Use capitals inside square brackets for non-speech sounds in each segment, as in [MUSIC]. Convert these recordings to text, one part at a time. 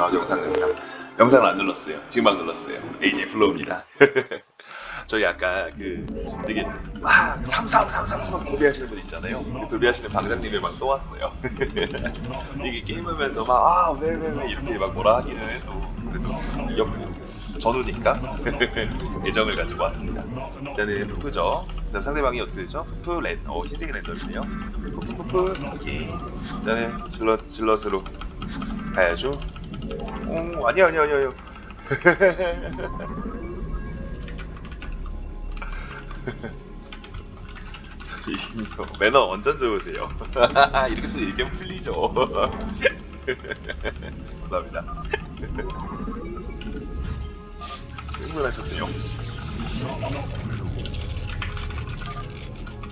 아, 영상 영상 영상을 안 눌렀어요. 지금 막 눌렀어요. AJ 플로우입니다. [LAUGHS] 저희 아까 그 되게 막 삼삼삼삼삼 도배하시는 분 있잖아요. 그 도배하시는 방장님이 막 또 왔어요. [LAUGHS] 이게 게임하면서 막 아 왜 왜 왜 이렇게 막 뭐라 하기는 해도 그래도 옆 전우니까 [LAUGHS] 애정을 가지고 왔습니다. 일단은 푸프죠. 일단 상대방이 어떻게 되죠? 푸프 랜, 어 흰색 랜덤이네요. 푸프 푸프 오케이. 일단은 질럿 질럿으로 가야죠. 오 아니야 아니야 아니야. [LAUGHS] 이거 매너 완전 좋으세요. [LAUGHS] 이렇게 또 얘기하면 풀리죠. [LAUGHS] 감사합니다. 흥분하셨네요.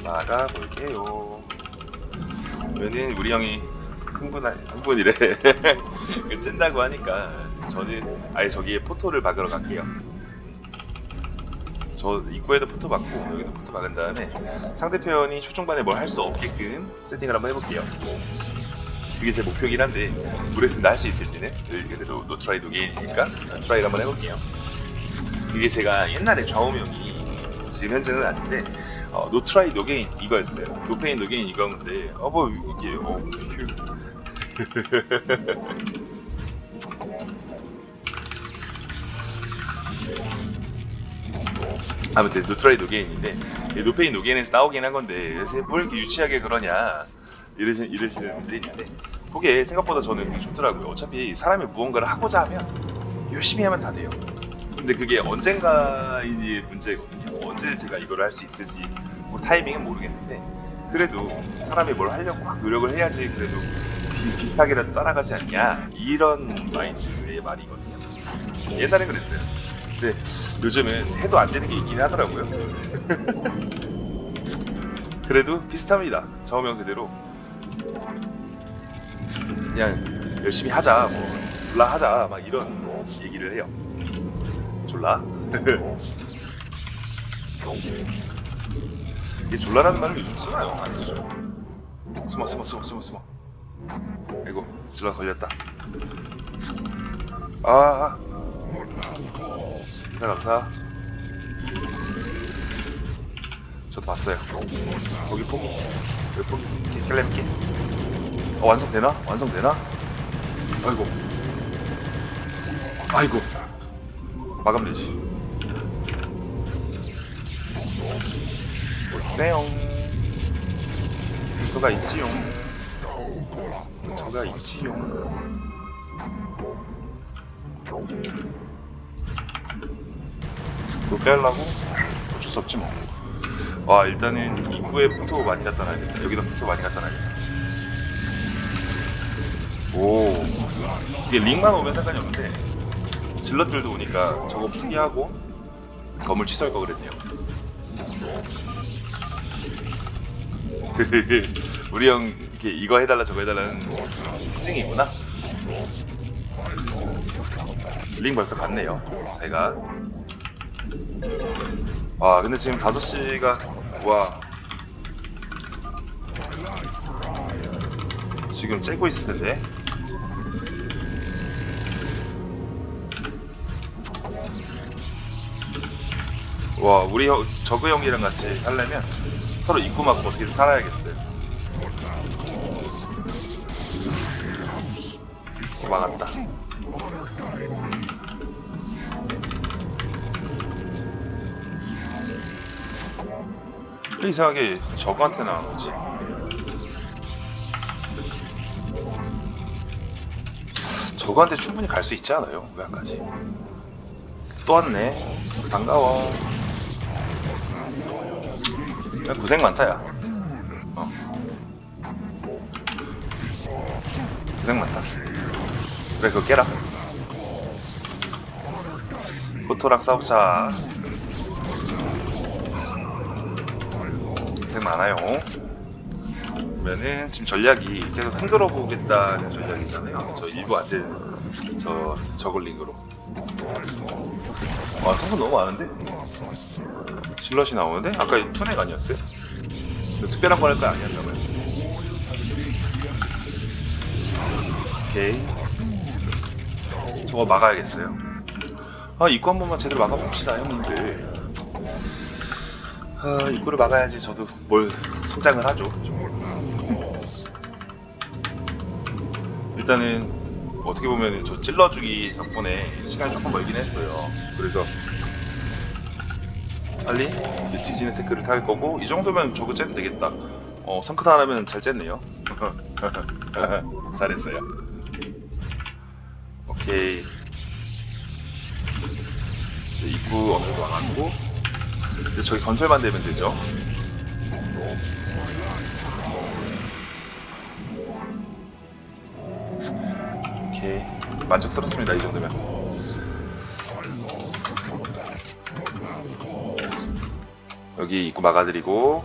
나가 볼게요. 왜냐면 우리 형이 흥분할 흥분이래. [LAUGHS] 그 찐다고 하니까 저는 아예 저기에 포토를 박으러 갈게요. 저 입구에도 포토 박고 여기도 포토 박은 다음에 상대편이 초중반에 뭘 할 수 없게끔 세팅을 한번 해볼게요. 그게 제 목표이긴 한데 모르겠습니다 할 수 있을지는 그래도 노트라이 노게임이니까 트라이를 한번 해볼게요. 이게 제가 옛날에 좌우명이 지금 현재는 아닌데 어, 노트라이 노게인 이거였어요. 노페인 노게인 이거였는데 어뭐 이게 어 휴. [LAUGHS] 아무튼 노트라이 노게인인데 이 노페인 노게인에서 나오긴 한 건데 요새 뭘 이렇게 유치하게 그러냐 이러시, 이러시는 분들이 있는데 그게 생각보다 저는 좋더라고요. 어차피 사람이 무언가를 하고자 하면 열심히 하면 다 돼요. 근데 그게 언젠가의 문제거든요. 언제 제가 이걸 할 수 있을지 뭐 타이밍은 모르겠는데 그래도 사람이 뭘 하려고 막 노력을 해야지 그래도 비, 비슷하게라도 따라가지 않냐 이런 마인드의 말이거든요 옛날엔 그랬어요 근데 요즘은 해도 안 되는 게 있긴 하더라고요. [LAUGHS] 그래도 비슷합니다. 저우명 그대로 그냥 열심히 하자, 뭐 졸라 하자, 막 이런 얘기를 해요. 졸라? [LAUGHS] 이게 졸라라는 말을 요즘 쓰나요? 안 쓰죠. 숨어, 숨어, 숨어, 숨어, 숨어. 아이고, 졸라 걸렸다. 아, 아. 감사 감사 저도 봤어요 거기 포기 여기 포기 깰렘께 어 완성되나? 완성되나? 아이고 아이고 마감되지 오세요 저가 있지용 저가 있지용 또 빼려고 어쩔 수 없지 뭐. 와 일단은 입구에 포토 많이 갖다 놔야겠다. 여기다 포토 많이 갖다 놔야겠다. 오 이게 링만 오면 상관이 없는데 질럿들도 오니까 저거 포기하고 건물 취소할 거 그랬네요. [LAUGHS] 우리 형 이렇게 이거 해달라 저거 해달라는 특징이 있구나. 링 벌써 갔네요. 저희가 와 근데 지금 5시가 와 지금 째고 있을 텐데 와 우리 형 저그 형이랑 같이 하려면 서로 입구 막고 어떻게든 살아야겠어요 막았다 왜 이상하게 저거한테 나온 거지? 저거한테 충분히 갈 수 있지 않아요? 왜안 가지? 또 왔네. 반가워. 야, 고생 많다, 야. 어. 고생 많다. 그래, 그거 깨라. 포토랑 싸우자. 고생 많아요. 그러면은 지금 전략이 계속 흔들어 보겠다는 전략이잖아요. 저 일부 안 되는 저 저글링으로. 와 성분 너무 많은데? 실럿이 나오는데? 아까 투넥 아니었어요? 그 특별한 거할거 아니었나봐요. 오케이. 저거 막아야겠어요. 아 입구 한 번만 제대로 막아봅시다 형님들. 아 입구를 막아야지 저도 뭘 성장을 하죠. 좀. 일단은 어떻게 보면 저 찔러주기 덕분에 시간이 조금 멀긴 했어요. 그래서 빨리 이 지진의 태클을 탈 거고 이 정도면 저거 째도 되겠다. 어 성크 하나면 잘 쨌네요. [LAUGHS] 잘했어요. 오케이. 이제 입구 어느 정도 막았고 이제 저기 건설만 되면 되죠. 오케이 만족스럽습니다 이 정도면. 여기 입구 막아드리고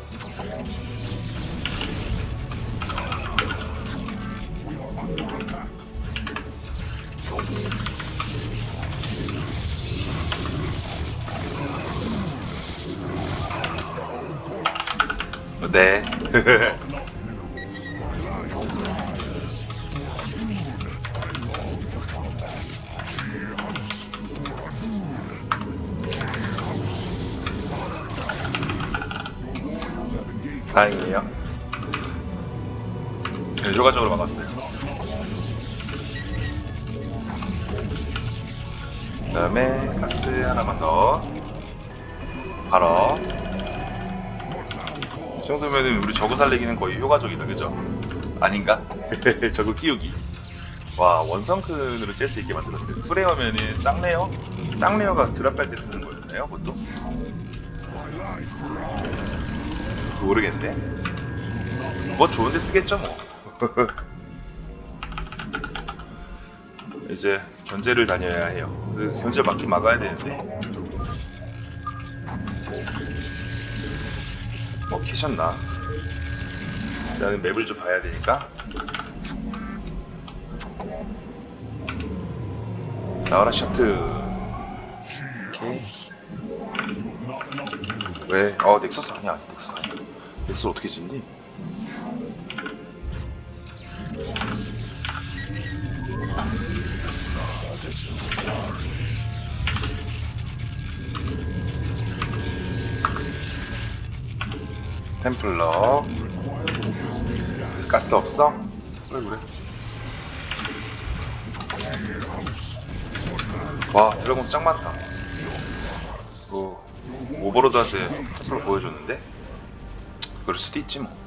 [LAUGHS] 다행이에요. 네, 효과적으로 막았어요. 그 다음에 가스 하나만 더. 바로. 이 정도면 우리 저거 살리기는 거의 효과적이다, 그죠? 아닌가? [LAUGHS] 저거 키우기. 와, 원성큰으로 짤수 있게 만들었어요. 투레어면은 쌍레어? 쌍레어가 드랍할 때 쓰는 거였나요, 그것도? 모르겠네. 뭐 좋은데 쓰겠죠, 뭐. [LAUGHS] 이제 견제를 다녀야 해요. 그 견제 맞긴 막아야 되는데. 뭐 캐셨나? 나는 맵을 좀 봐야 되니까. 나와라 셔트. 오케이. 왜? 어 넥서스 아니야 넥서스 아니야 넥서스 어떻게 짓니? 템플러 가스 없어? 그래 그래 와 드래곤 짱 많다 오, 오버로드한테 템플러 보여줬는데? 그럴 수도 있지 뭐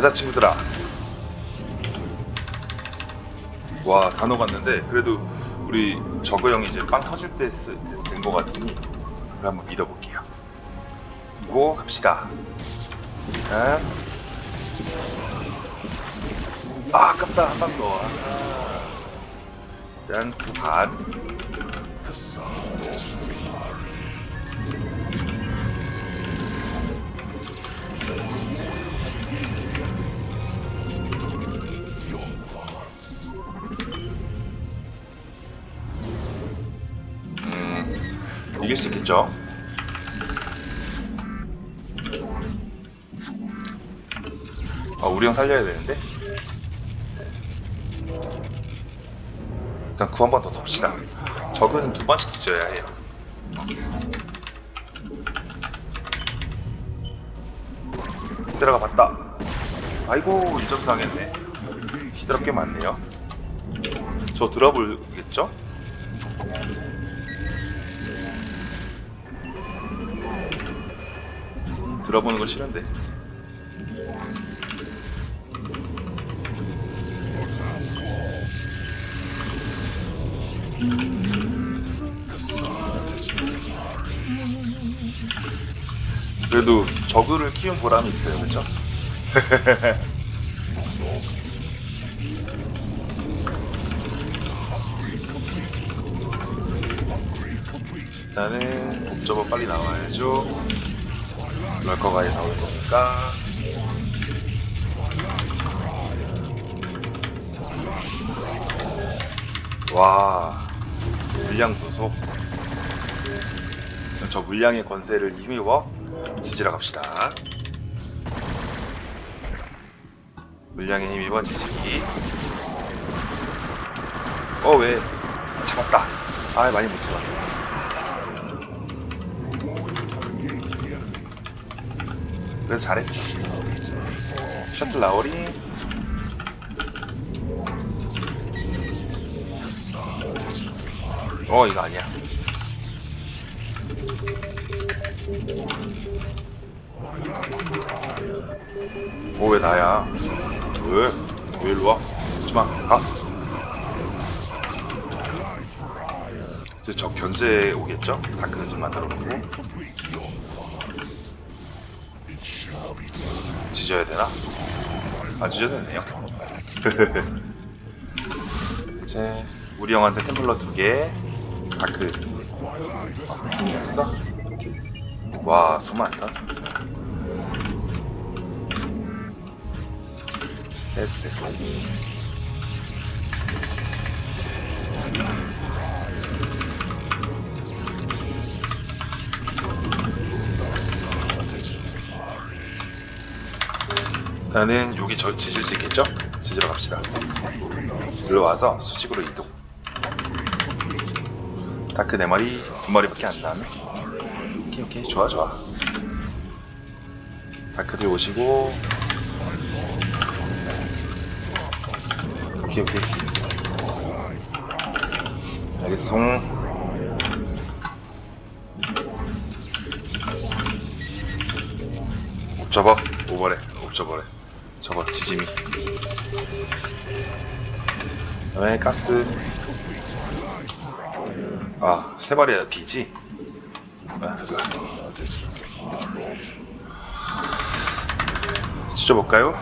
가자 친구들아. 와 다 녹았는데 그래도 우리 저거 형이 이제 빵 터질 때 된 것 같으니 그걸 한번 믿어볼게요. 고 갑시다. 자. 아 아깝다 한 방더. 짠 구반 이길 수 있겠죠? 아, 우리 형 살려야 되는데? 일단 구 한 번더 덮시다. 적은 두 번씩 뒤져야 해요. 히드라가 봤다. 아이고, 2점 상했네. 꽤 많네요. 저 들어볼겠죠? 들어보는 거 싫은데. 그래도 저그를 키운 보람이 있어요, 그렇죠? 일단은 옵저버 빨리 나와야죠. 럴커가 나올 거니까. 와. 물량 부속. 저 물량의 권세를 힘입어 지지러 갑시다. 물량에 힘입어 지지기. 어, 왜? 잡았다. 아, 많이 못 잡았네. 그래도 잘했어. 셔틀 라오리. 어, 이거 아니야. 오, 왜 나야? 왜? 왜 일로 와? 오지 마, 가. 이제 저 견제 오겠죠? 다크는 좀 만들어 놓고. 지져야 되나? 아, 지져도 되네요. [LAUGHS] 이제, 우리 형한테 템플러 두 개, 다크. 아, 돈이 없어? 와, 돈 많다. 됐대. 일단은 여기 저 지질 수 있겠죠? 지지러 갑시다. 일로 와서 수직으로 이동. 다크 네 마리, 두 마리밖에 안 나네. 오케이 오케이 좋아 좋아. 다크들 오시고. 오케이 오케이. 알겠어. 옵저버 오버래 옵저버래 저거 지짐이. 그다음에 가스? 아세 마리야 비지? 아, 찢어볼까요?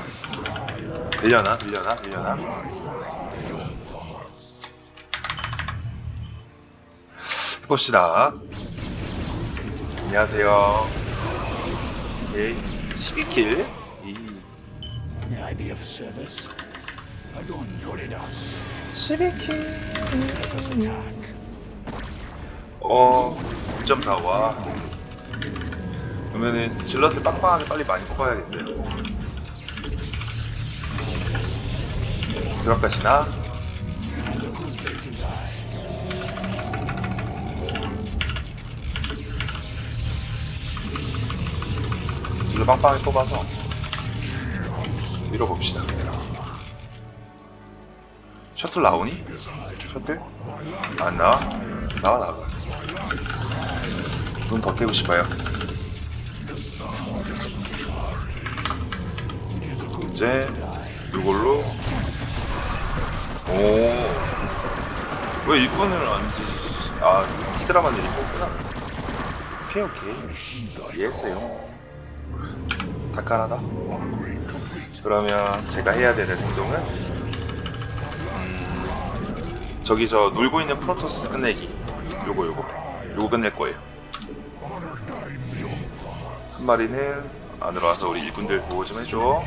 들려나 들려나 들려나? 해봅시다. 안녕하세요. 오케이 12킬 be of service? Adon Doridas. 12킬 Let us attack. 어 2.4와 그러면은 질럿을 빵빵하게 빨리 많이 뽑아야겠어요 드랍가시나 질럿 빵빵하게 뽑아서 밀어봅시다. 셔틀 나오니? 셔틀? 안 나와? 나와 나와. 눈더 떼고 싶어요. 이제 이걸로. 오왜 일꾼을 안 지지 아 히드라만 거구나. 오케이 오케이. 이해했어요. 다 깔아다 그러면 제가 해야 되는 행동은? 음, 저기 저 놀고 있는 프로토스 끝내기. 요거 요거. 요거 끝낼 거예요. 한 마리는 안으로 와서 우리 일꾼들 보호 좀 해줘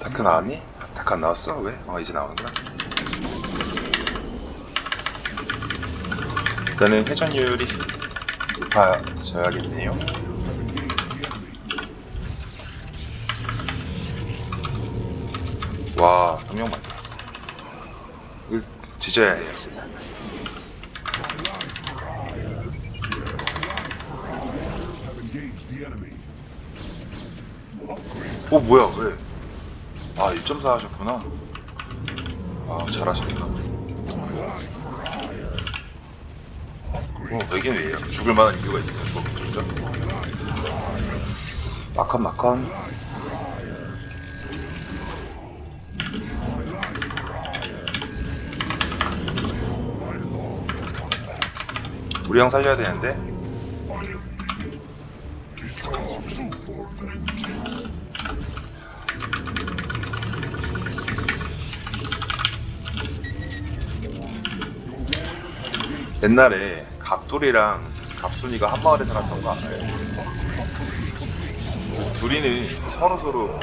다크 나왔니? 다크 안 나왔어? 왜? 어 이제 나오는구나 일단은 회전율이 높아져야겠네요 와 분명 많다 이거 지져야 해요 어 뭐야 왜? 아 1.4 하셨구나. 아 잘하시구나 어 왜긴 왜요 죽을 만한 이유가 있어요 죽었죠 마컨 마컨 우리 형 살려야 되는데 옛날에 갑돌이랑 갑순이가 한 마을에 살았던 거 알아요? 둘이는 서로 서로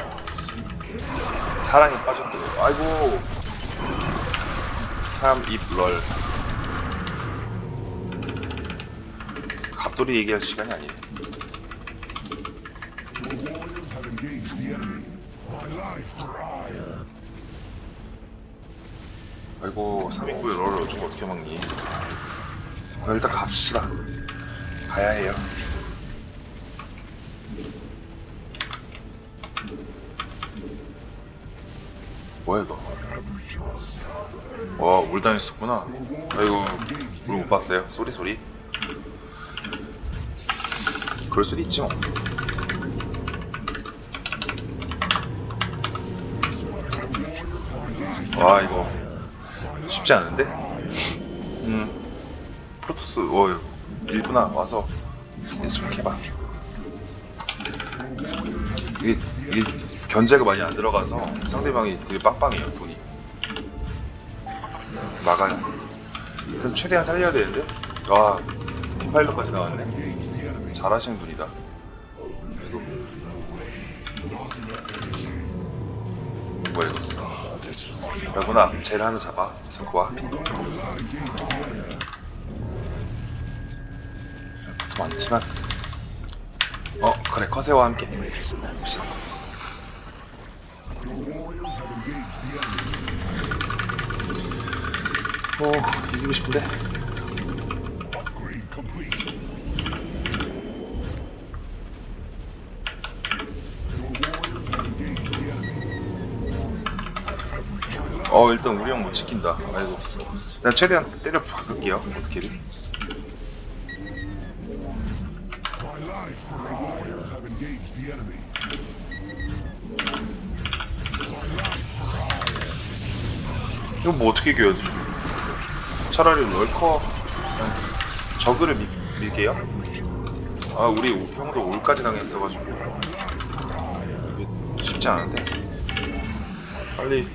사랑에 빠졌대요. 아이고 사람 입럴 갑돌이 얘기할 시간이 아니에요. 아이고 3인구의 롤을 좀 어떻게 막니? 아, 일단 갑시다. 가야 해요. 뭐야 이거? 와, 물 당했었구나. 아이고, 물 못 봤어요. 소리 소리. 그럴 수도 있지 뭐. 와, 이거 쉽지 않은데? 음, 프로토스, 어, 일부나 와서 좀 해봐. 이게, 이게 견제가 많이 안 들어가서 상대방이 되게 빵빵해요, 돈이. 막아요. 그럼 최대한 살려야 되는데? 아, 피파일러까지 나왔네. 잘하시는 분이다. 이거. 이거. 야구나, 쟤를 하나 잡아. 와. 많지만. 어, 그래, 커세와 함께. 봅시다. 오, 이기고 싶은데. 어, 일단 우리 형 못 지킨다. 아이고. 난 최대한 때려 박을게요. 어떻게든. 이거 뭐 어떻게 이겨야 돼? 차라리 월커? 저그를 밀, 밀게요. 아 우리 형도 올까지 당했어가지고. 이게 쉽지 않은데. 빨리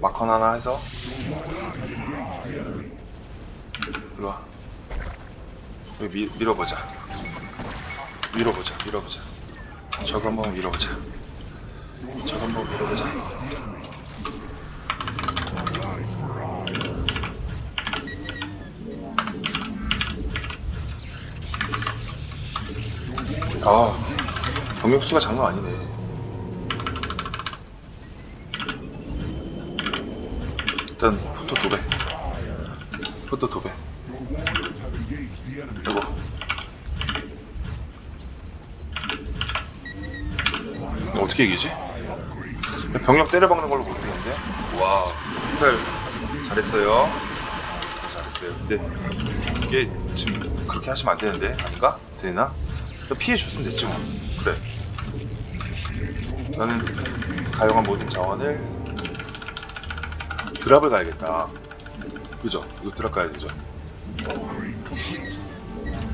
마컨 하나 해서. 일로 와. 여기 미, 밀어보자. 밀어보자 밀어보자 저거 한번 밀어보자 저거 한번 밀어보자 아, 병력수가 장난 아니네. 일단 포토 두 배. 포토 두 배. 이거. 이거 어떻게 이기지? 병력 때려박는 걸로 모르겠는데. 와, 잘 잘했어요. 잘했어요. 근데 이게 지금 그렇게 하시면 안 되는데 아닌가? 되나? 피해 줬으면 됐지 뭐. 그래. 나는 가용한 모든 자원을 드랍을 가야겠다. 그죠? 이거 드랍 가야 되죠?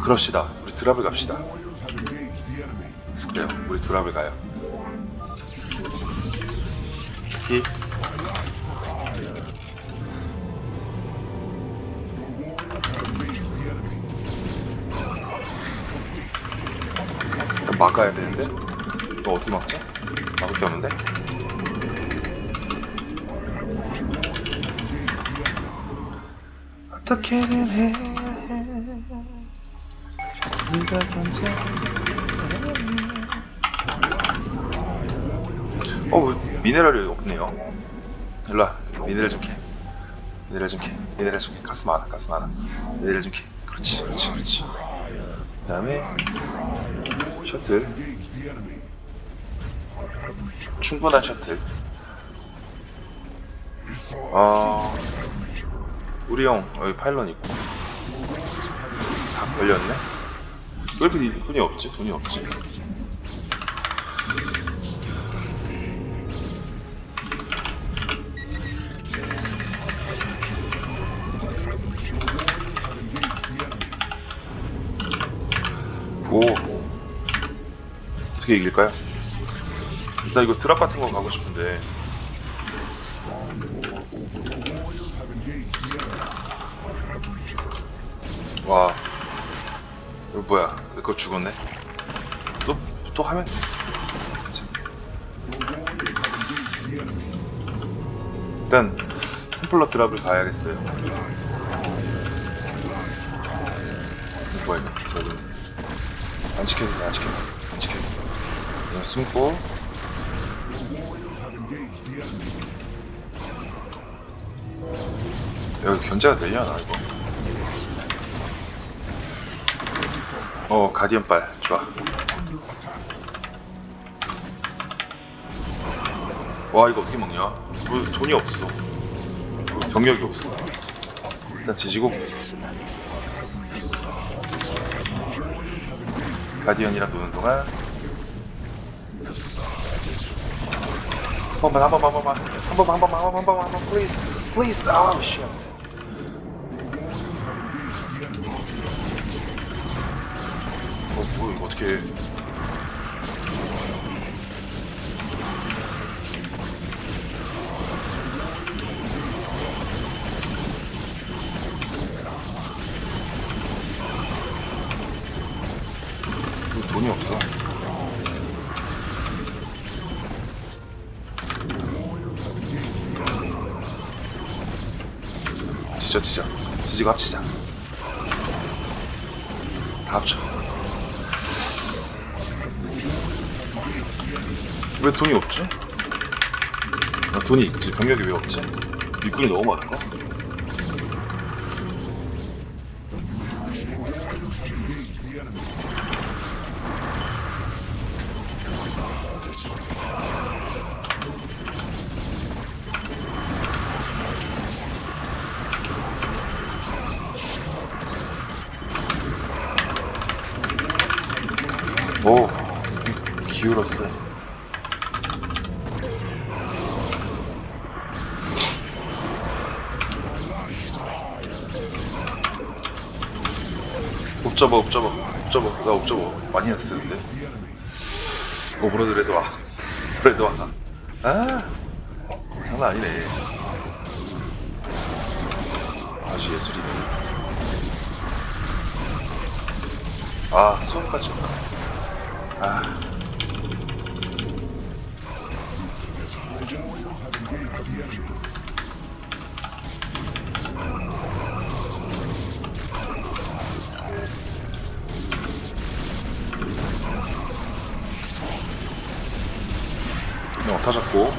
그럽시다. 우리 드랍을 갑시다. 그래요. 우리 드랍을 가요. 피. 일단 막아야 되는데 이거 어떻게 막지? 막을 게 없는데? 어떻게든 해 네가 견제 어 뭐, 미네랄이 없네요. 일로와. 미네랄 좀 캐. 미네랄 좀 캐. 미네랄 좀 캐. 가스 많아 가스 많아. 미네랄 좀 캐. 그렇지 그렇지 그렇지. 그 다음에 셔틀. 충분한 셔틀. 아 우리 형 여기 파일럿 있고. 다 걸렸네? 왜 이렇게 돈이 없지? 돈이 없지 어떻게 이길까요? 나 이거 드랍 같은 거 가고 싶은데. 와. 이거 뭐야? 이거 죽었네? 또 또 하면. 일단 템플러 드랍을 가야겠어요. 뭐야 이거? 저기 안 돼안 지켜도 돼 그냥 숨고. 여기 견제가 되려나 이거? 어 가디언 빨. 좋아. 와 이거 어떻게 먹냐? 뭐, 돈이 없어. 병력이 없어. 일단 지지고. 가디언이랑 노는 동안 번만 한 번만 한 번만. 한 번만 한 번만 한 번만 한 번만 please please. 아우 쉣 어, 뭐 이거 어떻게 해? 지지고 합치자 다 합쳐 왜 돈이 없지? 아, 돈이 있지 병력이 왜 없지? 일꾼이 너무 많은가? 옵잡아 옵잡아 옵잡아 나 옵잡아 많이 했었는데? 오브로드 레드 와. 레드 와. 아, 장난 아니네. 아주 예술이네. 아 수험까지 아 어, 타졌고.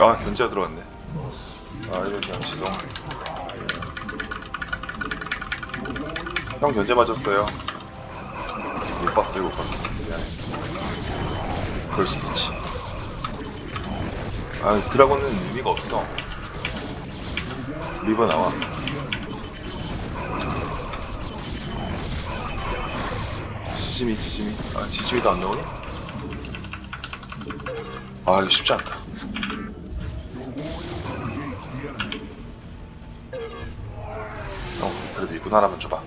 아 견제가 들어갔네. 아 이거 그냥 지성. 형 견제 맞았어요. 못 봤어요 못 봤어 미안해. 그럴 수도 있지. 아 드라곤은 의미가 없어. 리버 나와. 지짐이 지짐이. 아 지짐이도 안 나오네 아 이거 쉽지 않다. 어 그래도 일꾼 하나만 줘봐.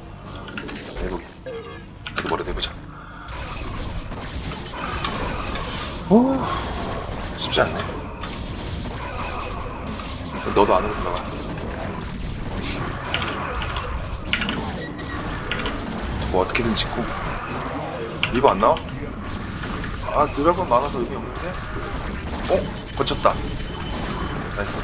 내고 뭐라도 해보자. 오 쉽지 않네. 너도 안으로 들어가. 뭐 어떻게든 짓고. 리버 안 나와? 아 드라곤 많아서 의미 없는데? 어? 거쳤다 나이스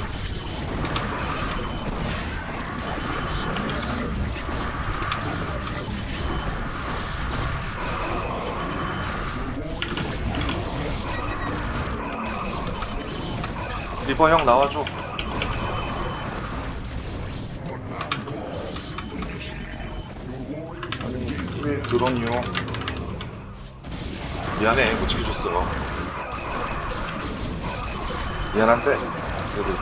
리버 형 나와줘 드론이요 미안해 못 지켜줬어 미안한데 그래도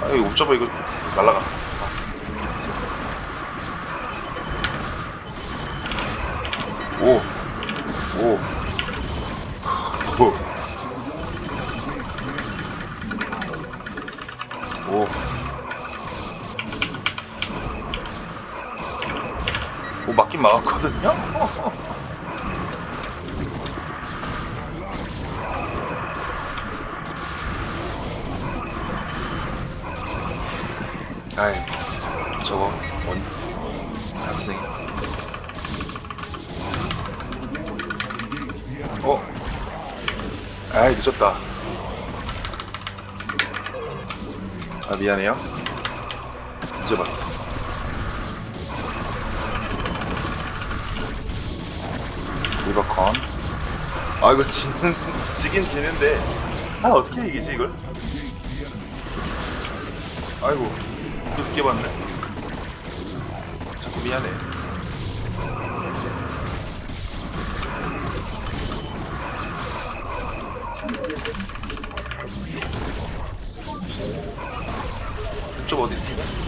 아 이거 옵저버 이거 날라가 오 오. 오. 잊어봤어. 리버컨. 아 이거 지는 [LAUGHS] 지긴 지는데 아 어떻게 이기지 이걸? 아이고 또 늦게 봤네. 자꾸 미안해. 좀 어디 있습니까?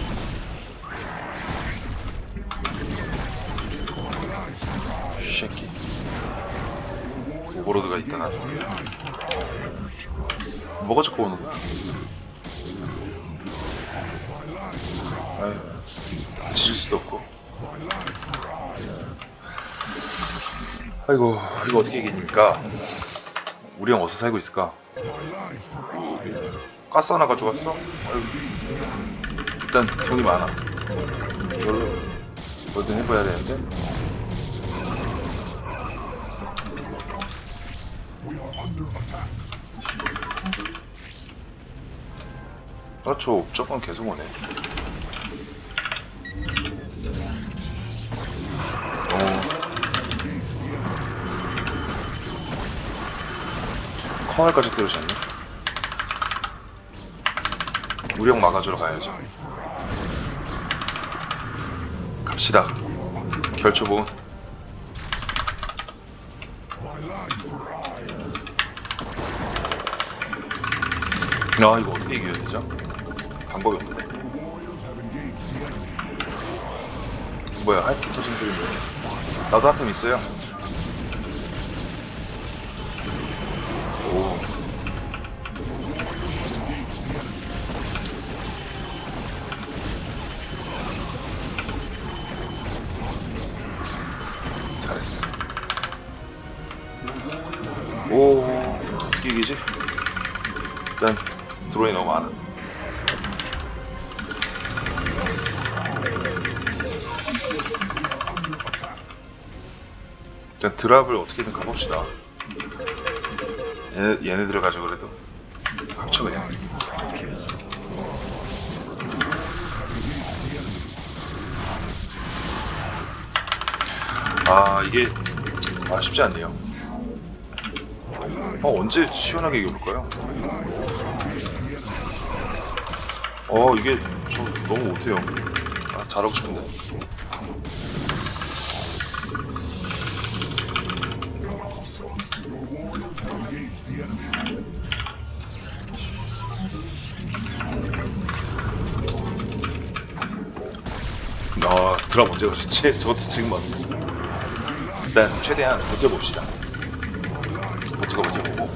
이거 어떻게 이깁니까? 우리 형 어디서 살고 있을까? 가스 하나 가져갔어? 일단 돈이 많아 이걸로 뭐든 해봐야 되는데 아저 옵저건 계속 오네 때려주셨네 우리 형 막아주러 가야죠 갑시다. 결초본 아 이거 어떻게 이겨야 되죠? 방법이 없네. 뭐야 하이킥 터진 소리 뭐야 나도 한편 있어요 드랍을 어떻게든 가봅시다. 얘, 얘네들을 가지고 그래도 합쳐 그냥. 아 이게 아 쉽지 않네요. 어 언제 시원하게 이겨볼까요? 어 이게 저 너무 못해요. 아 잘하고 싶은데 드랍 언제 가셨지? 저것도 지금 왔어. 일단 최대한 버텨봅시다. 버티고 버텨보고.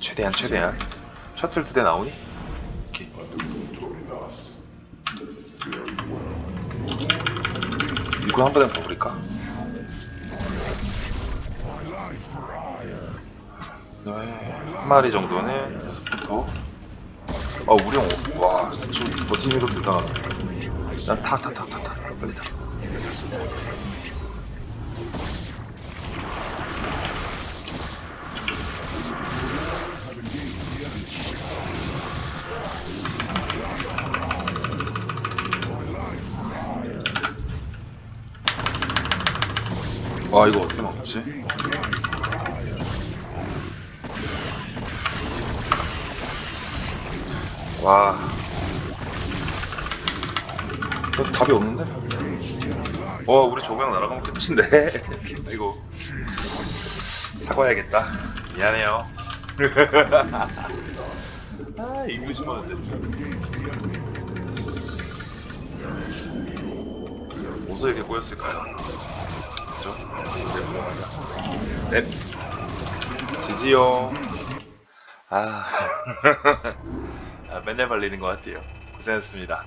최대한 최대한. 셔틀 두 대 나오니? 오케이. 이거 한 번에 더 버릴 마리 정도는 여섯부터 아 형, 와, 지금 버티는 것도 대단하다. 난 타, 타, 타, 타, 타, 빨리 타. 와, 이거 와, 우리 조명 날아가면 끝인데? [LAUGHS] 이거. 사과해야겠다. 미안해요. [LAUGHS] 아, 이기고 싶었는데. 어디서 이렇게 꼬였을까요? 그죠? 네. 지지요. 아. [LAUGHS] 아, 맨날 발리는 것 같아요. 고생하셨습니다.